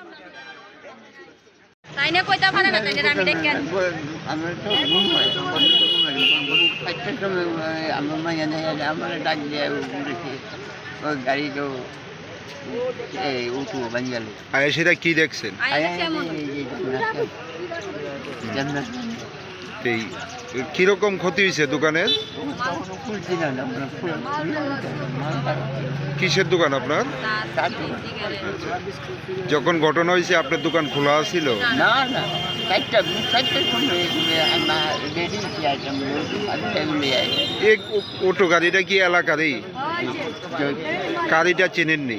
আমরা তাইনে কইতা পারে না তাইনে আমি দেখেন আমি তো ঘুম হয় চারটার সময় আমার মাইয়া নেই আমার ডাক দিয়ে উঠেছি ওই গাড়ি তো উঠু বাঙ্গি সেটা কি দেখছেন জান্নাত। এই কীরকম ক্ষতি হয়েছে দোকানের কিসের দোকান আপনার? যখন ঘটনা হয়েছে আপনার দোকান খোলা ছিল? না না অটো গাড়িটা কি এলাকারই? গাড়িটা চেনেননি?